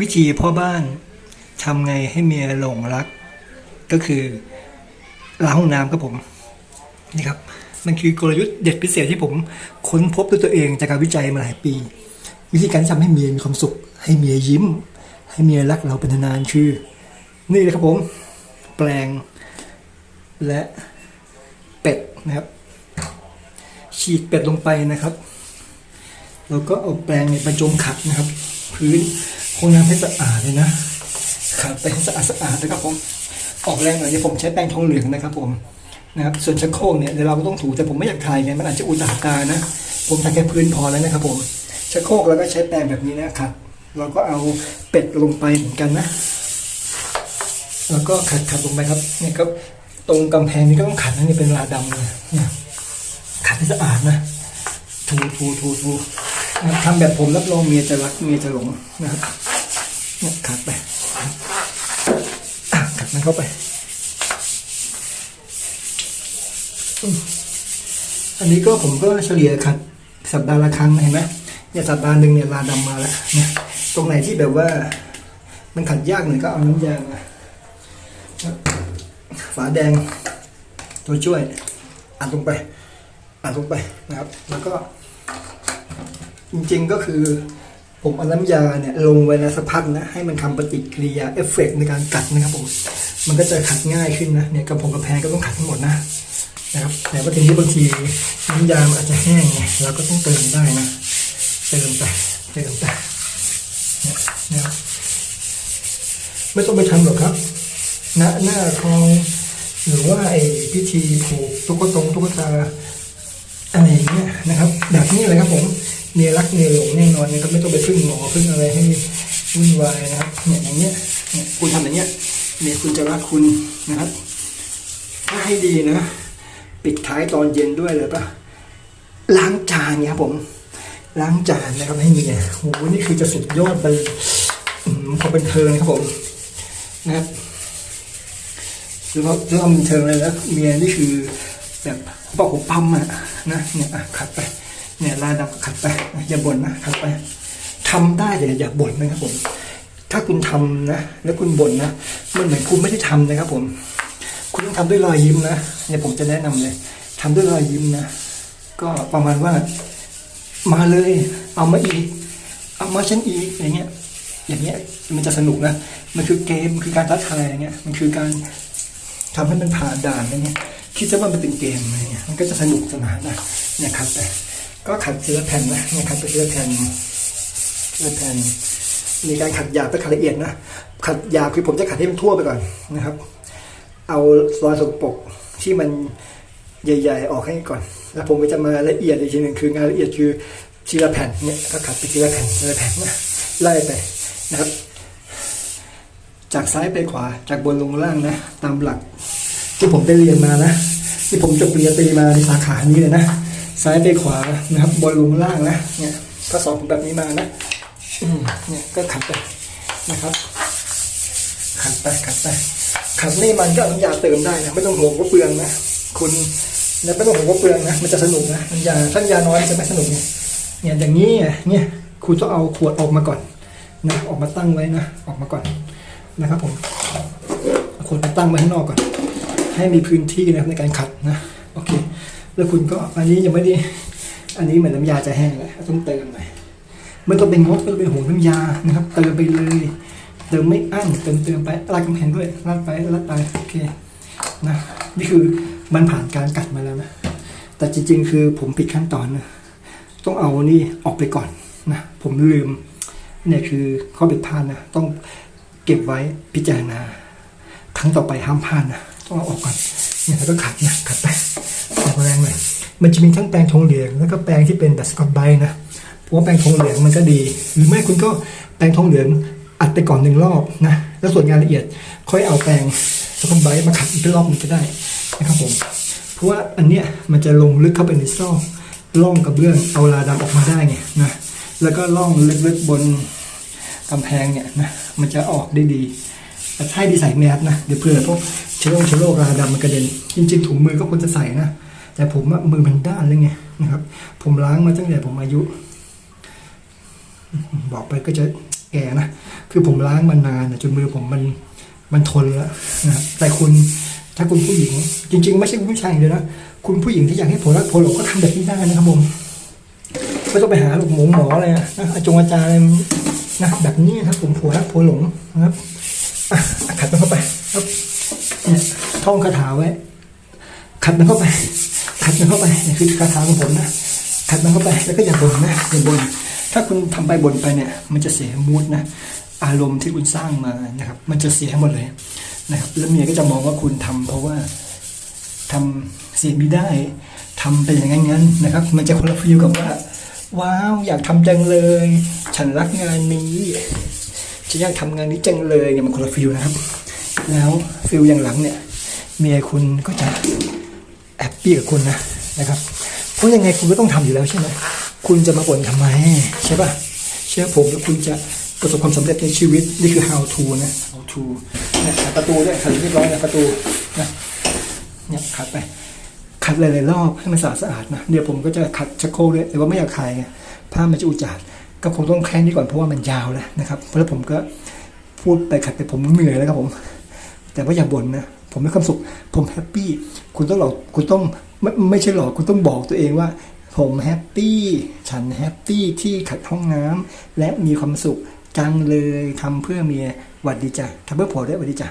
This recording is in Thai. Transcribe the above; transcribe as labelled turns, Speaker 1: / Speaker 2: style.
Speaker 1: วิธีพ่อบ้านทำไงให้เมียหลงรัก ก็คือล้างห้องน้ำครับผมนี่ครับ มันคือกลยุทธ์เด็ดพิเศษที่ผมค้นพบด้วยตัวเองจากการวิจัยมาหลายปี วิธีการที่ทำให้เมียมีความสุข ให้เมียยิ้ม ให้เมียรักเราเป็นนานๆคือ นี่เลยครับผม แปลง และเป็ดนะครับ ฉีดเป็ดลงไปนะครับ แล้วก็เอาแปรงเนี่ยบรรจงขัดนะครับ พื้น ห้องน้ำให้สะอาดเลยนะขัดไปให้สะอาดสะอาดนะครับผมออกแรงหน่อยเดี๋ยวผมใช้แปรงทองเหลืองนะครับผมนะครับส่วนชักโครกเนี่ยเดี๋ยวเราก็ต้องถูแต่ผมไม่อยากถ่ายไงมันอาจจะอุจจาระนะ ผมถ่ายแค่พื้นพอแล้วนะครับผมชักโครกแล้วก็ใช้แปรงแบบนี้นะครับเราก็เอาเป็ดลงไปเหมือนกันนะ แล้วก็ขัดขัดลงไปครับเนี่ยครับตรงกำแพงนี้ก็ต้องขัดนะนี่เป็นลาดำเลยเนี่ยขัดให้สะอาดนะถูถูถูถูทำแบบผมรับรองเมียจะรักเมียจะหลงนะครับ เนี่ยขัดไปขัดมันเข้าไปอืมอันนี้ก็ผมก็เฉลี่ยขัดสัปดาห์ละครั้งเห็นไหมเนี่ยสัปดาห์หนึ่งเนี่ยลาดำมาแล้วนะตรงไหนที่แบบว่า มันขัดยากหน่อยก็เอาน้ำยามาฝาแดง ตัวช่วยอัดลงไปอัดลงไปนะครับ แล้วก็จริงๆก็คือ ผมเอาน้ำยาเนี่ยลงไว้นะสักพักนะให้มันทำปฏิกิริยาเอฟเฟกต์ในการกัดนะครับผมมันก็จะขัดง่ายขึ้นนะเนี่ยกระผมกระแพงก็ต้องขัดทั้งหมดนะนะครับแต่ว่าทีนี้บางทีน้ำยามันอาจจะแห้งไงเราก็ต้องเติมได้นะเติมไปเติมไปเนี่ยนะครับไม่ต้องไปทำหรอกครับณหน้าคลองหรือว่าไอ้พิธีผูกตุ๊กตงตุ๊กตาอะไรอย่างเงี้ยนะครับ แบบนี้เลยครับผม เมียรักเมียหลงแน่นอนนะครับไม่ต้องไปพึ่งหมอพึ่งอะไรให้วุ่นวายนะครับเนี่ยอย่างเงี้ยเนี่ยคุณทำอย่างเงี้ยเมียคุณจะรักคุณนะครับ ถ้าให้ดีนะ ปิดท้ายตอนเย็นด้วยเลยปะล้างจานเนี่ยครับผม ล้างจานนะครับให้เมียโอ้โหนี่คือจะสุดยอดไปอืมพอเป็นเทิงครับผมนะครับหรือว่าเริ่มเทิงเลยแล้วเมียนี่คือแบบบอกผมปั๊มอะนะเนี่ยอะขัดไป เนี่ยลายดำขัดไปอย่าบ่นนะขัดไปทำได้แต่อย่าบ่นนะครับผม ถ้าคุณทำนะ แล้วคุณบ่นนะมันเหมือนคุณไม่ได้ทำนะครับ ผม คุณต้องทำด้วยรอยยิ้มนะเนี่ยผมจะแนะนำเลยทำด้วยรอยยิ้มนะก็ประมาณว่า มาเลย เอามาอีก เอามาฉันอีกอย่างเงี้ย อย่างเงี้ยมันจะสนุกนะมันคือเกมคือการท้าทายอย่างเงี้ย มันคือการทำให้มันผ่านด่านอะไรเงี้ยคิดซะว่ามันเป็นเกมอะไรเงี้ยมันก็จะสนุกสนานนะเนี่ยขัดไป ก็ขัดทีละแผ่นนะเนี่ยขัดไปทีละแผ่นทีละแผ่น มีการขัดหยาบและขัดละเอียดนะ ขัดหยาบคือผมจะขัดให้มันทั่วไปก่อนนะครับ เอารอยสกปรกที่มันใหญ่ ๆ ออกให้ก่อน แล้วผมก็จะมาละเอียดอีกทีหนึ่งคืองานละเอียดคือทีละแผ่นเนี่ยก็ขัดไปทีละแผ่นทีละแผ่นนะไล่ไปนะครับ จากซ้ายไปขวาจากบนลงล่างนะ ตามหลักที่ผมได้เรียนมานะ ที่ผมจบปริญญาตรีมาในสาขานี้เลยนะ ซ้ายไปขวานะครับบนลงล่างนะเนี่ยก็สอนผมแบบนี้มานะอืเนี่ยก็ขัดไปนะครับขัดไปขัดไปขัดนี่มันก็น้ำยาเติมได้นะไม่ต้องห่วงว่าเปลืองนะคุณเนี่ยไม่ต้องห่วงว่าเปลืองนะมันจะสนุกนะน้ำยาถ้านยาน้อยจะไม่สนุกเนี่ยเนี่ยอย่างนี้เนี่ยคุณต้องเอาขวดออกมาก่อนนะออกมาตั้งไว้นะออกมาก่อนนะครับผมขวดไปตั้งไว้ข้างนอกก่อน ให้มีพื้นที่นะครับในการขัดนะ แล้วคุณก็อันนี้ยังไม่ได้อันนี้เหมือนน้ำยาจะแห้งเลยต้องเติมหน่อยไม่ต้องเป็นงดไม่ต้องเป็นโหน้ำยานะครับ เติมไปเลย เติมไม่อั้นเติมเติมไปลาดกำแพงด้วยลาดไปลาดไปโอเคนะนี่คือมันผ่านการกัดมาแล้วนะแต่จริง ๆ คือผมผิดขั้นตอนนะต้องเอานี่ออกไปก่อนนะผมลืมเนี่ยคือข้อผิดพลาดนะต้องเก็บไว้พิจารณาครั้งต่อไปห้ามพลาดนะต้องเอาออกก่อนเนี่ยแล้วก็ขัดนะขัดไป แรงเลยมันจะมีทั้งแปรงทองเหลืองแล้วก็แปรงที่เป็นแบบสกอตไบนะเพราะว่าแปรงทองเหลืองมันก็ดี หรือไม่คุณก็แปรงทองเหลืองอัดไปก่อนหนึ่งรอบนะแล้วส่วนงานละเอียดค่อยเอาแปรงสกอตไบมาขัดอีกรอบหนึงก็ได้นะครับผมเพราะว่าอันเนี้ยมันจะลงลึกเข้าไปในซอกร่องกระเบื้องเอาลาดำออกมาได้ไงนะแล้วก็ร่องลึกๆบนกำแพงเนี่ยนะมันจะออกได้ดีแต่ให้ดีใส่แมสนะเดี๋ยวเผื่อพวกเชื้อโรคเชื้อโรคราดำมันกระเด็นจริงๆถุงมือก็ควรจะใส่นะ แต่ผมมือมันด้านเลยไงนะครับ ผมล้างมาตั้งแต่ผมอายุ บอกไปก็จะแก่นะ คือผมล้างมานานอะจนมือผมมันมันทนแล้วนะครับแต่คุณถ้าคุณผู้หญิง จริง ๆ ไม่ใช่คุณผู้ชายเลยนะคุณผู้หญิงที่อยากให้ผัวรักผัวหลงก็ทำแบบนี้ได้นะครับผมไม่ต้องไปหาหลกหมูหมออะไรนะอาจงอาจารย์นะแบบนี้ครับผมผัวรักผัวหลงนะครับขัดมันเข้าไปครับเนี่ยท่องคาถาไว้ ขัดมันเข้าไป ขัดมันเข้าไปนี่คือคาถาของผมนะขัดมันเข้าไปแล้วก็อย่าบ่นนะอย่าบ่นถ้าคุณทำไปบ่นไปเนี่ย มันจะเสียมูดนะอารมณ์ที่คุณสร้างมานะครับ มันจะเสียหมดเลยนะครับ แล้วเมียก็จะมองว่าคุณทำเพราะว่าทำเสียไม่ได้ทำไปอย่างนั้นงั้นนะครับ มันจะคนละฟิลกับว่า ว้าวอยากทำจังเลย ฉันรักงานนี้ฉันอยากทำงานนี้จังเลยเนี่ยมันคนละฟิลนะครับ แล้วฟิลอย่างหลังเนี่ย เมียคุณก็จะ แฮปปี้กับคุณนะนะครับ เพราะยังไงคุณก็ต้องทำอยู่แล้วใช่ไหมคุณจะมาบ่นทำไมใช่ปะเชื่อผมแล้วคุณจะประสบความสำเร็จในชีวิตนี่คือ how to นะ how to เนี่ยขัดประตูด้วยขัดเรียบร้อยนะประตูนะเนี่ยขัดไปขัดหลายๆรอบให้มันสะอาดสะอาดนะเดี๋ยวผมก็จะขัดชักโครกด้วยแต่ว่าไม่อยากถ่ายไงผ้ามันจะอุจจาดก็คงต้องแค่นี้ก่อนเพราะว่ามันยาวแล้วนะครับ เพราะแล้วผมก็พูดไปขัดไปผมเหนื่อยแล้วครับผม แต่ว่าอย่าบ่นนะ ผมมีความสุข ผมแฮปปี้ คุณต้องหลอกคุณต้องไม่ไม่ใช่หลอกคุณต้องบอกตัวเองว่า ผมแฮปปี้ ฉันแฮปปี้ที่ขัดห้องน้ำและมีความสุขจังเลยทำเพื่อเมียหวัดดีจ้ะทำเพื่อผัวด้วยหวัดดีจ้ะ